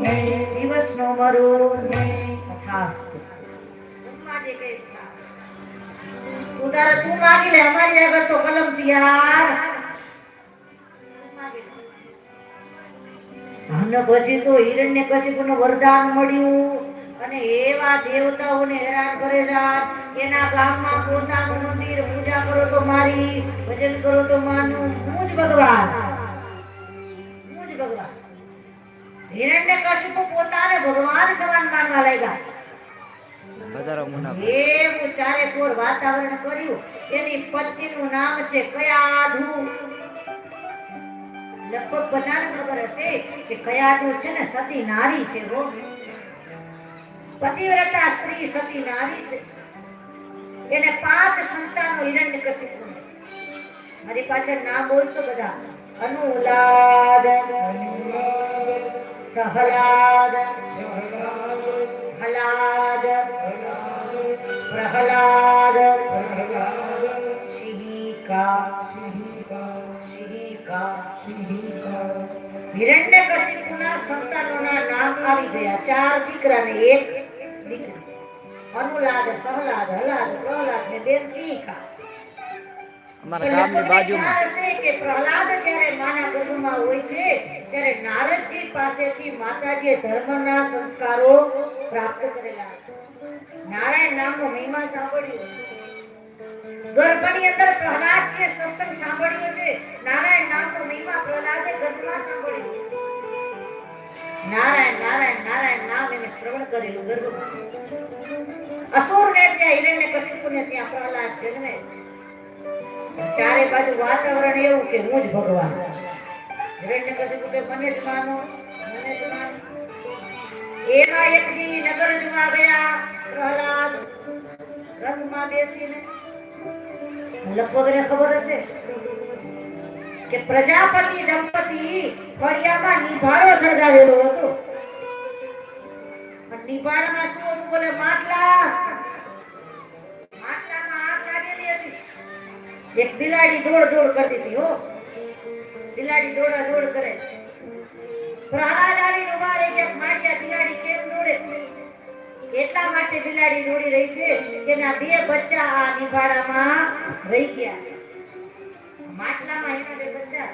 દિવસનો મરું ઉધાર તું માગી લે અમારી આગળ તો કલમ તૈયાર. અને પછી તો હિરણ્ય કશિપુનું વરદાન મળ્યું અને એવા દેવતાઓને હેરાન કરે છે એના ગામમાં પોતાનું મંદિર, પૂજા કરો તો મારી, ભજન કરો તો માનું, હું જ ભગવાન. હિરણ્ય કશિપુ પોતાને ભગવાન સમાન માનવા લાગ્યા. વધારો મુનાફો એવું ચારે વાતાવરણ કર્યું. એની પત્નીનું નામ છે કયાધુ. લગભગ બધાને ખબર હશે કે કયાધુ છે ને સતી નારી છે હો. પતિવ્રતા સ્ત્રી સતી નારી છે. એને પાંચ સંતાનો હિરણ્યકશિપુ મારી પાછળ ના બોલશો બધા. અનુલાદ. સહલાદ હલાદ પ્રહલાદ શિહિકા શિહિકા હિરણ્યકશિપુના સંતાનોના નામ આવી ગયા ચાર દીકરા ને એક દીકરી અનુલાદ સહલાદ હલાદ પ્રહલાદ ને બેન શિહિકા અમારા ગામની બાજુમાં હશે કે પ્રહલાદ જ્યારે માના હોય છે, ત્યારે નારદજી પાસેથી માતાજીએ ધર્મના સંસ્કારો પ્રાપ્ત કરેલા. નારાયણ નામનો મહિમા સાંભળ્યો. ગર્ભની અંદર પ્રહલાદજીએ સત્સંગ સાંભળ્યો છે. નારાયણ નામનો મહિમા પ્રહલાદે ગર્ભમાં સાંભળ્યો. નારાયણ નારાયણ નારાયણ નામ એને શ્રવણ કરેલું ગર્ભમાં. અસુર ને ત્યાં, હિરણ્ય કશિપુ ને ત્યાં પ્રહલાદ જન્મે. ચારે બાજુ વાતાવરણ એવું કે હું જ ભગવાન. હિરણ્ય કશિપુ કે મને જ માનો મને જ માનો. એમાં એક દી નગરજમાં ગયા પ્રહલાદ. રથમાં બેસીને. લગભગ ને ખબર હશે? કે પ્રજાપતિ દંપતી ફળિયામાં નિભાળો સળગાવેલો હતો. નિભાળમાં શું હતું બોલે? માટલા. માટલામાં આગ લાગેલી હતી. એક બિલાડી દોડ દોડ કરતી હતી, હો. બિલાડી દોડા દોડ કરે પ્રહલાદ આવીને ઊભા માળિયા બિલાડી કેમ દોડે? એટલા માટે બિલાડી દોડી રહી છે કે ના બે બચ્ચા આ નિભાડામાં રહી ગયા. માટલામાં એના બે બચ્ચા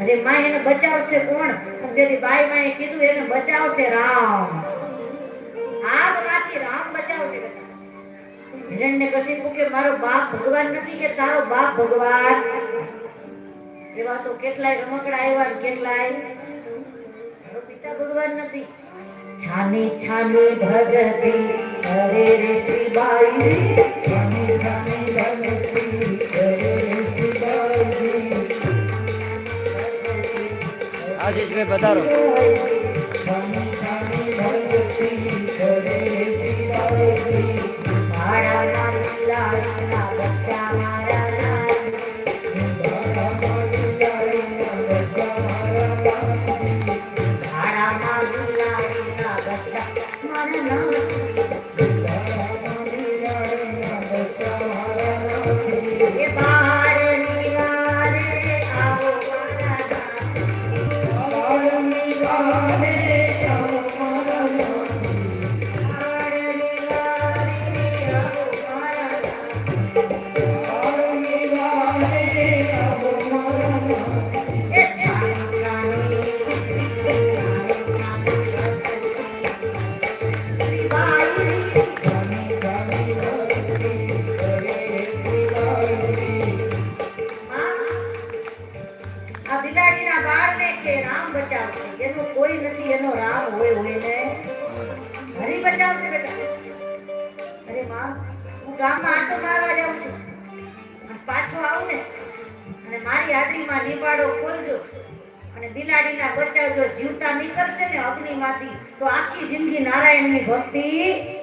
અરે માં એને બચાવશે કોણ? જેથી બાઈ માએ કીધું, એને બચાવશે રામ. આગમાંથી રામ બચાવશે. હિરણ્ય કશિપુ કે મારો બાપ ભગવાન નથી કે તારો બાપ ભગવાન? એવા તો કેટલાય રમકડા આવ્યા કેટલાય. પિતા ભગવાન નથી. છાની છાની ભગતી કરે રે શ્રી બાઈ છાની છાની ભગતી કરે રે શ્રી બાઈ આશીષભાઈ વધારો હું ગામમાં આટો મારવા જાઉં છું અને પાછો આવું ને, અને મારી હાજરીમાં નિભાડો ખોલજો અને બિલાડીના બચ્ચા જો જીવતા નીકળશે ને અગ્નિમાંથી, તો આખી જિંદગી નારાયણની ભક્તિ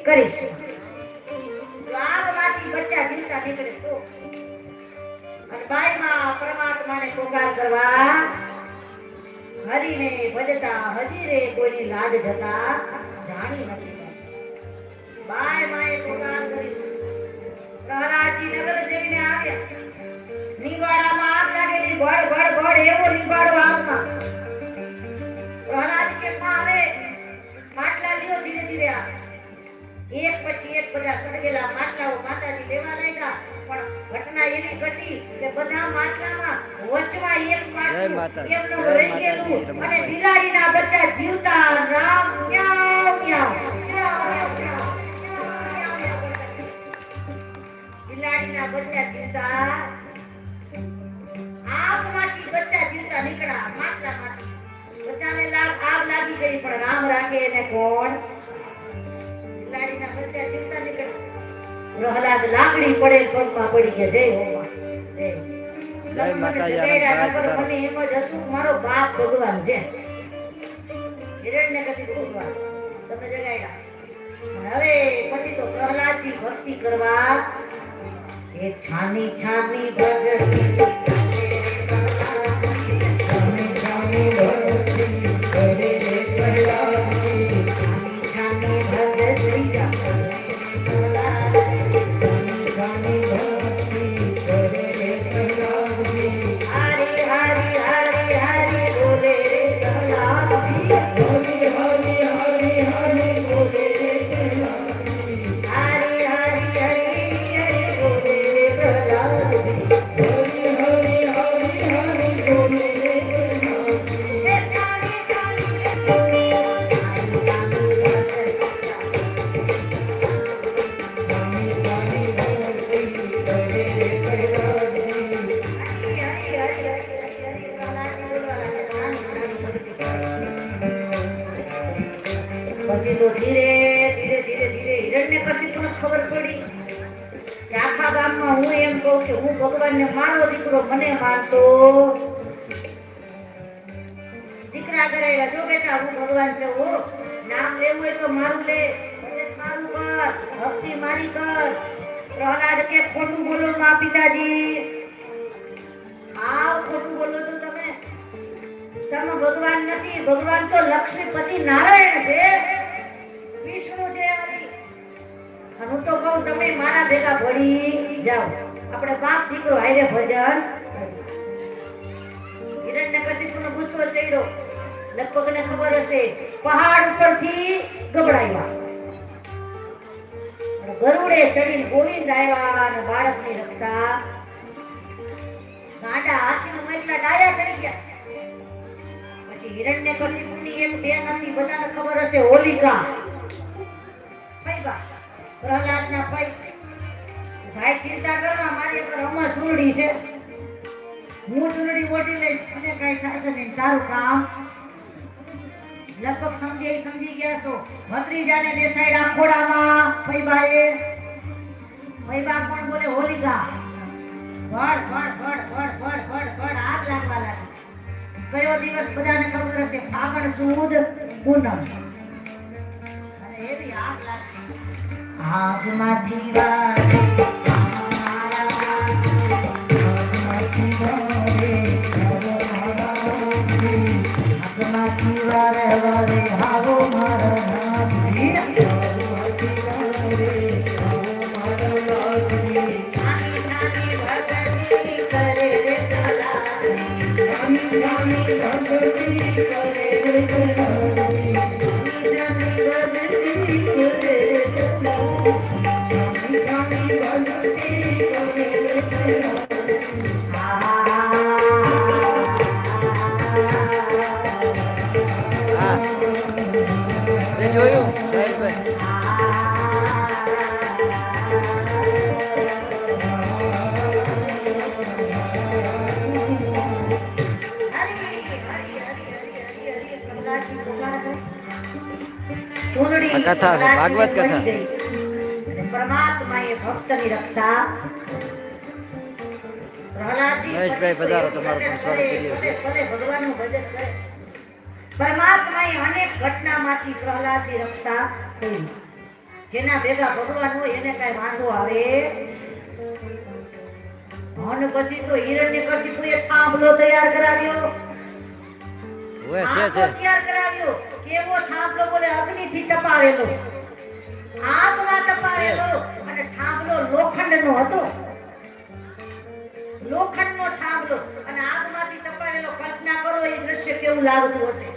કરીશ. આગમાંથી બચ્ચા જીવતા નીકળે તો. અને બાઈમાં પરમાત્માને પોકાર કરવા હરીને ભજતા હજી રે કોઈની લાજ જતા જાણી નથી. બાય માએ પોકાર કરી. પ્રહલાદજી નગર જઈને આવ્યા. નિવાડામાં આગ લાગેલી. ભડ ભડ ભડ એવો નિવાડો આગમાં પ્રહલાદ કે માં હવે ધીરે આવે એક પછી એક બધા સળગેલા માટલાઓ માતાજી લેવા લાગ્યા. પણ ઘટના એવી ઘટી કે બધા માટલામાં વચમાં એક માટલું એમનું રહી ગયેલું. અને બિલાડીના બચ્ચા જીવતા રામ મ્યાઉ, મ્યાઉ, મ્યાઉ, મ્યાઉ, બચ્ચા જીવતા. આગમાંથી બચ્ચા જીવતા નીકળ્યા માટલામાંથી. બધાને લાગ આગ લાગી ગઈ પણ રામ રાખે એને કોણ? બિલાડીના બચ્ચા જીવતા નીકળ્યા. પ્રહલાદ લાકડી પડે પગમાં પડી ગયા. જય હોમા જય. જય તમે મને માતાજી, જગાડ્યા આનંદ નગર ભાઈ મને એમ જ હતું મારો બાપ ભગવાન છે. હિરણ્યકશિપુ ભગવાન તમે જગાડ્યા. હવે પછી તો પ્રહલાદજી ભક્તિ કરવા એ છાની છાની ભગતી માનતો દીકરા કરાવ્યા જો બેટા હું ભગવાન છે, હો. નામ લેવું હોય તો મારું લે. મારું કર ભક્તિ મારી કર પ્રહલાદ કે ખોટું બોલો મા પિતાજી. આવ ખોટું બોલો છો તમે. તમે ભગવાન નથી, ભગવાન તો લક્ષ્મીપતિ નારાયણ છે. વિષ્ણુ છે હું તો કહું, તમે મારા ભેગા ભળી જાઓ. આપણે બાપ દીકરો હારે ભજન ગુસ્સો ચડ્યો લગભગ ને ખબર હશે. પહાડ ઉપરથી ગબડાવ્યા ગરુડે ચડીને ગોવિંદ આવ્યા અને બાળકની રક્ષા. ગાંડા હાથીનો એટલા ડાયા થઈ ગયા. પછી હિરણ્યકશિપુની એક બેન હતી, બધાને ખબર હશે, હોલિકા. પ્રહલાદ પ્રહલાદના ભાઈ. ભાઈ ચિંતા કરવા મારી એક રમત સુરડી છે. હું ઓટી લઈશ કઈ થશે નહીં. તારું કામ લગભગ સમજે સમજી ગયા છો. ભત્રીજાને બેસાડ્યા ખોડામાં ફૈબાએ ફૈબા કોણ બોલે? હોલિકા. ભડ ભડ ભડ ભડ ભડ ભડ ભડ, આગ લાગવા લાગી. કયો દિવસ બધાને ખબર હશે? ફાગણ સુદ, પૂનમ. એવી આગ લાગશે આગમાંથી વાગે કથા છે, ભાગવત કથા. પરમાત્માએ ભક્તની રક્ષા. મહેશભાઈ પધારો, તમારું પણ સ્વાગત કરીએ છીએ. ભગવાનનું ભજન કરે. પરમાત્માએ અનેક ઘટનામાંથી પ્રહલાદની રક્ષા કરી. જેના ભેગા ભગવાન હોય એને કઈ વાંધો આવે? અને પછી તો હિરણ્યકશિપુએ થાંભલો તૈયાર કરાવ્યો. હોય છે છે. તૈયાર કરાવ્યો. કેવો થાંભલો બોલે અગ્નિથી તપાવેલો આગમાં તપાવેલો અને થાંભલો લોખંડનો હતો. લોખંડનો થાંભલો અને આગમાંથી તપાવેલો કલ્પના કરો એ દ્રશ્ય કેવું લાગતું હશે.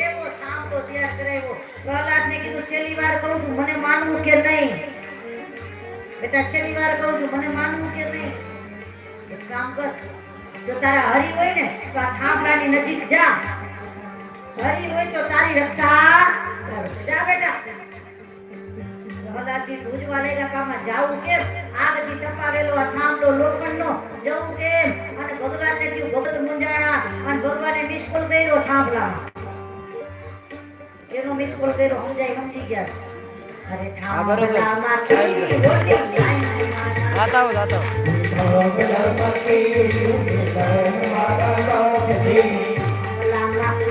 એવો થાંભલો ત્યાં તૈયાર કરાવ્યો. પ્રહલાદને કીધું છેલ્લી વાર કહું છું મને માનવું કે નહીં. બેટા છેલ્લી વાર કહું છું મને માનવું કે નહીં. એક કામ કર જો તારા હરી હોય ને તો આ થાંભલાની નજીક જા. હરી હોય તો તારી રક્ષા જા બેટા પ્રહલાદજી ભુજવા લેગા કામાં જાવું કેમ આ બધી ટપાવેલો આ થાંભલો લોખંડનો જવું કેમ અને ભગવાનને કીધું ભગત મુંજાણા અને ભગવાને મિસકોલ કર્યો થાંભલા એનો મિસકોલ કર્યો સમજાય સમજી ગયા અરે. થાંભલામાં. જાતા હો જાતા હો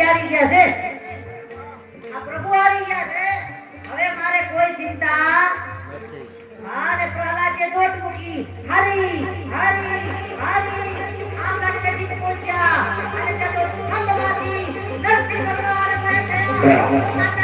આવી ગયા છે. આ પ્રભુ આવી ગયા છે. હવે મારે કોઈ ચિંતા નથી. હા ને પ્રહલાદે દોટ મૂકી. હરી હરી હરી. આમ નજીક પહોંચ્યા. અને ત્યાં તો ઠંડમાંથી નરસિંહ ભગવાન મળે થયા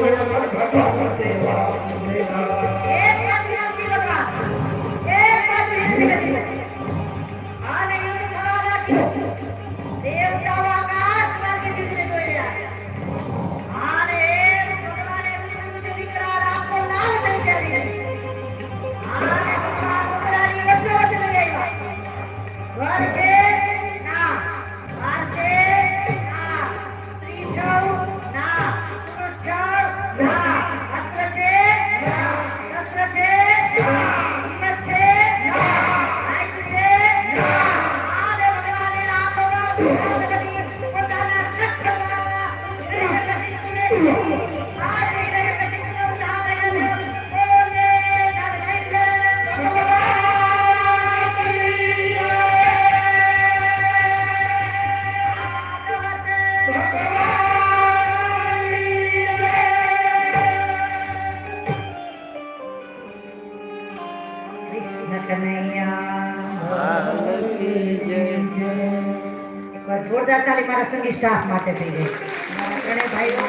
Yeah. સ્ટાફ માટે થઈ ગઈ મારા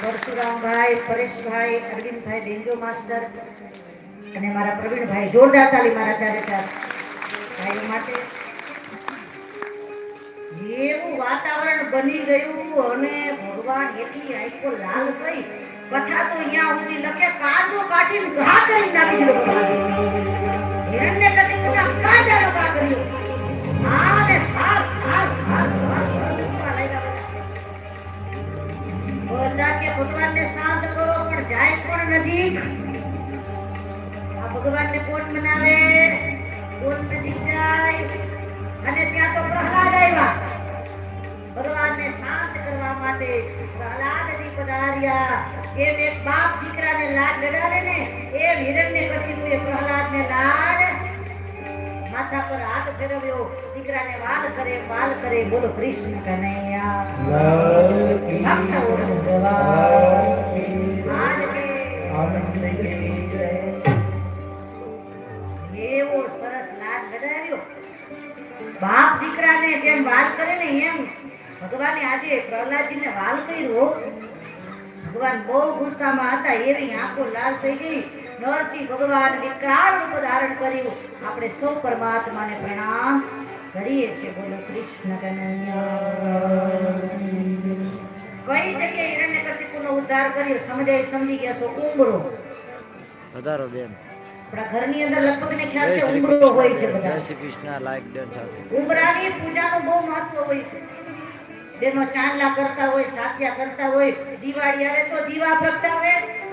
પરશુરામભાઈ પરેશભાઈ અરવિંદભાઈ બેન્જો માસ્ટર અને મારા પ્રવીણભાઈ જોરદાર તાલી મારા ચારે ચાર ભાઈઓ માટે એવું વાતાવરણ બની ગયું અને ભગવાન એટલી આઈકો લાલ થઈ કથા તો અહીંયા સુધી લખે કાંદો કાઢીને ઘા કરી નાખી દીધો ભગવાને. હિરણ્યકશિપુના કાંદાનો ઘા કર્યો. હા ને ભાગ, બધા કે ભગવાનને શાંત કરો, પણ જાય કોણ નજીક? આ ભગવાનને કોણ મનાવે? કોણ નજીક જાય? અને ત્યાં તો પ્રહલાદ આવ્યા. ભગવાનને શાંત કરવા માટે પ્રહલાદજી પધાર્યા. જેમ એક બાપ દીકરાને લાડ લડાવે ને એમ પ્રહલાદ પ્રહલાદને લાડ માથા પર હાથ ફેરવ્યો દીકરાને વાલ કરે વાલ કરે બોલો કૃષ્ણ કનૈયા ભક્ત હાલ કે એવો સરસ લાડ લડાવ્યો બાપ દીકરાને જેમ વાલ કરે ને એમ ભગવાને આજે પ્રહલાદજીને વાલ કર્યો ભગવાન બહુ ગુસ્સામાં હતા, એવી આંખો લાલ થઈ ગઈ નરસિંહ ભગવાન વિકરાળ રૂપ ધારણ કર્યું. આપણે સૌ પરમાત્માને પ્રણામ કરીએ છીએ. બોલો કૃષ્ણ કનૈયા. કઈ જગ્યાએ હિરણ્યકશિપુનો ઉદ્ધાર કર્યો? સમજાય સમજી ગયા છો? ઉમરો. વધારો બેન. આપણા ઘરની અંદર લગભગ ને ખ્યાલ છે? હોય છે કૃષ્ણ જય બધા શ્રી કૃષ્ણ લાઈક ડન સાથે. ઉંબરાની પૂજાનું બહુ મહત્વ હોય છે. બેનો ચાંદલા કરતા હોય સાથિયા કરતા હોય દિવાળી આવે તો દીવા પ્રગટાવે.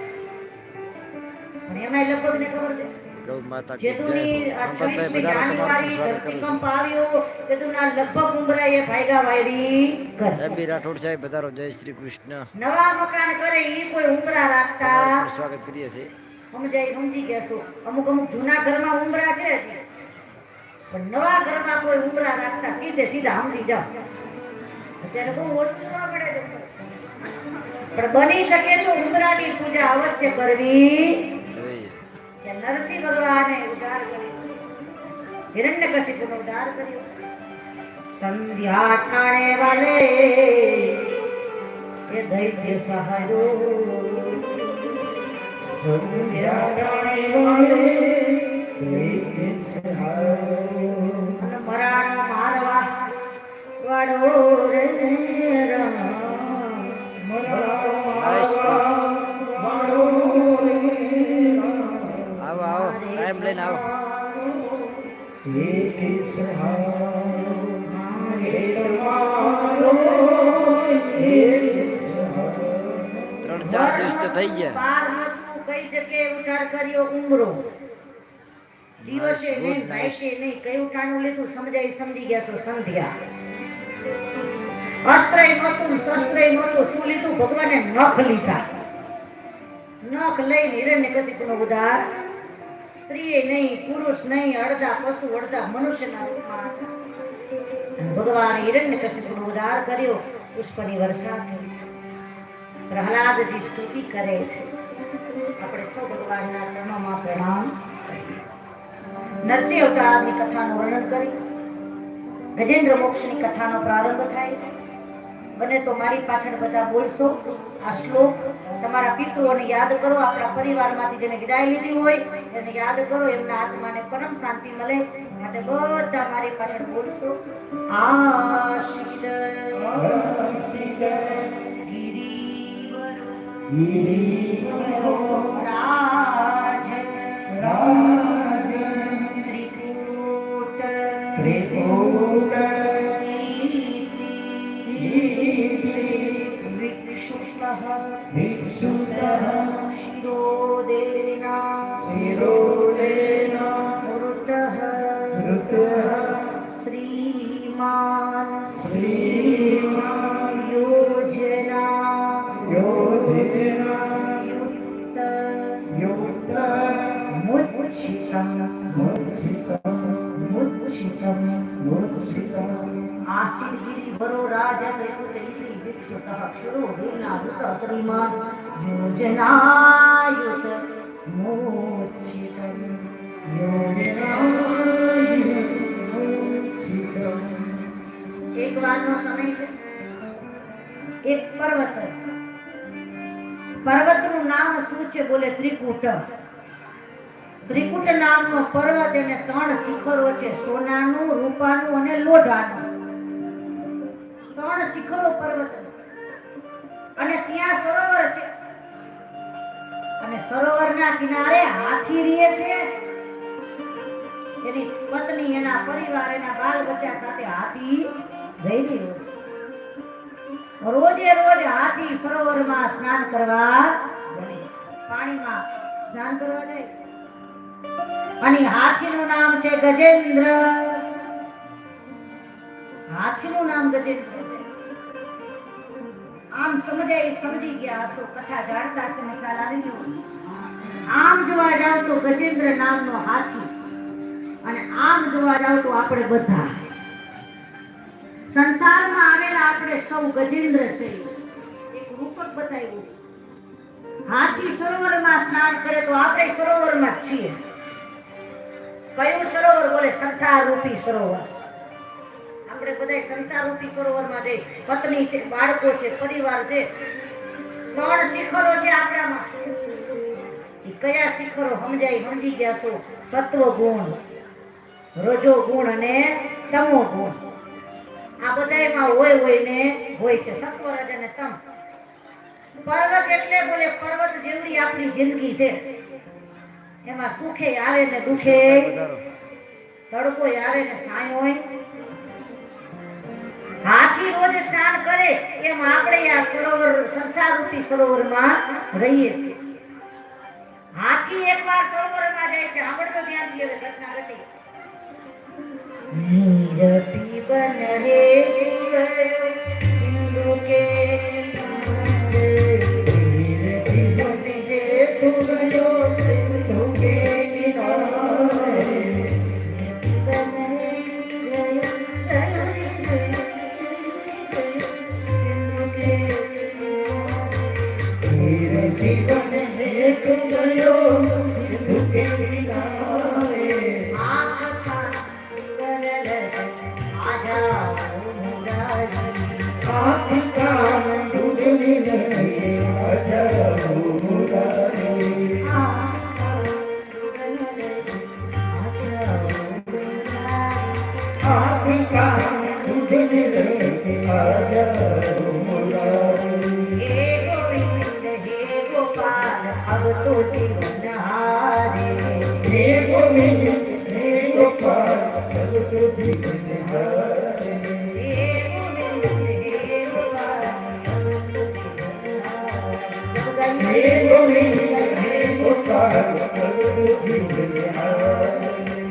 અને એમાંય લગભગ ને ખબર છે. ગૌ માતા કી જય જેતુની આ ગણપતભાઈ 26મી વધારો તમારું સ્વાગત કરું છું ધરતીકંપ આવ્યો તેતુના લગભગ ઉંબરાએ ભાગ્યા વાયડી કર એમ રાઠોડ સાહેબ વધારો જય શ્રી કૃષ્ણ. નવા મકાન કરે ઈ કોઈ ઉંબરા રાખતા. સ્વાગત કરીએ છીએ. સમજાય સમજી ગયા છો. અમુક અમુક જૂના ઘરમાં ઉંબરા છે પણ નવા ઘરમાં કોઈ ઉંબરા રાખતા સીધે સીધા સમજી જાઓ. અત્યારે બહુ ઓછું પણ બની શકે તો ની પૂજા અવશ્ય કરવી. નરસિંહ ભગવાને ઉદ્ધાર કર્યો. હિરણ્યકશિપુનો ઉદ્ધાર કર્યો. સંધ્યા ઠાણે વાલે એ દૈત્ય મરાણ મારવા. નાઈસ આવો આવો ટાઈમ લઈને આવો. ત્રણ ચાર દિવસ તો થઈ ગયા. કઈ જગ્યાએ ઉધાર કર્યો ઉમરો. દિવસે નહીં. રાતે નહીં કયું ટાણું લીધું સમજાય સમજી ગયા છો સંધ્યા. અસ્ત્રય નહોતું શસ્ત્ર નહોતું શું લીધું? ભગવાને નખ લીધા. નખ લઈને હિરણ્યકશિપુનો ઉદ્ધાર. સ્ત્રીએ નહીં, પુરુષ નહીં, અડધા પશુ, અડધા મનુષ્યના રૂપમાં ભગવાન હિરણ્યકશિપુનો ઉદ્ધાર કર્યો, પુષ્પની વર્ષા થઈ. પ્રહલાદજી સ્તુતિ કરે છે. આપણે સૌ ભગવાનના ચરણોમાં પ્રણામ. નરસિંહ અવતારની કથાનું વર્ણન કરી. ગજેન્દ્ર મોક્ષની કથાનો પ્રારંભ થાય છે. બને તો મારી પાછળ બધા બોલશો. આ શ્લોક તમારા પિતૃઓને યાદ કરો. આપણા પરિવારમાંથી જેને વિદાય લીધી હોય, એને યાદ કરો. એમના આત્માને પરમ શાંતિ મળે. માટે બધા મારી પાછળ બોલશો. આશિદ ગિરિવરો, રાજ ત્રિકૂટ शुष्कः। विशुः शिरो शिरोदेन। मृतः। मृतः। श्रीमान्। श्री પર્વત. પર્વતનું નામ શું છે? બોલે ત્રિકૂટ. ત્રિકૂટ નામનો પર્વત એને ત્રણ શિખરો છે. સોનાનું, રૂપાનું અને લોઢાનું. ત્રણ શિખરો પર્વત. અને ત્યાં સરોવર છે. અને સરોવરના કિનારે હાથી રહે છે. એની પત્ની, એના પરિવાર, એના બાલ બચ્ચા સાથે હાથી રહી રોજે રોજ હાથી સરોવરમાં સ્નાન કરવા પાણીમાં સ્નાન કરવા જાય અને હાથીનું નામ છે ગજેન્દ્ર. હાથીનું નામ ગજેન્દ્ર આમ સમજાય સમજી ગયા હશો કથા જાણતા છે નિકાલ આવી ગયો. આમ જોવા જાવ તો ગજેન્દ્ર નામનો હાથી. અને આમ જોવા જાવ તો આપણે બધા. સંસારમાં આવેલા આપણે સૌ ગજેન્દ્ર છે. એક રૂપક બતાવ્યું છે. હાથી સરોવરમાં સ્નાન કરે તો આપણે સરોવરમાં છીએ. કયું સરોવર બોલે? સંસાર રૂપી સરોવર. આપણે બધા સંસારૂપી સરોવરમાં જઈ. પત્ની છે બાળકો છે પરિવાર છે. ત્રણ શિખરો છે આપણામાં. કયા શિખરો સમજાય? સમજી ગયા છો? સત્વ ગુણ રજો ગુણ અને તમો ગુણ આ બધામાં હોય હોય ને હોય છે. સત્વ રજ અને તમ. પર્વત એટલે બોલે પર્વત જેવડી આપણી જિંદગી છે. એમાં સુખે આવે ને દુખે. તડકો આવે ને સાંય હોય હાથી રોજ સ્નાન કરે, એમ આપણે આ સરોવર, સંસારરૂપી સરોવરમાં રહીએ છીએ. હાથી એકવાર સરોવરમાં જાય છે. આપણે તો ધ્યાન દઈએ ઘટના ઘટી નીર પીવન રે સિંધુ કે હે તો જીવન હારે.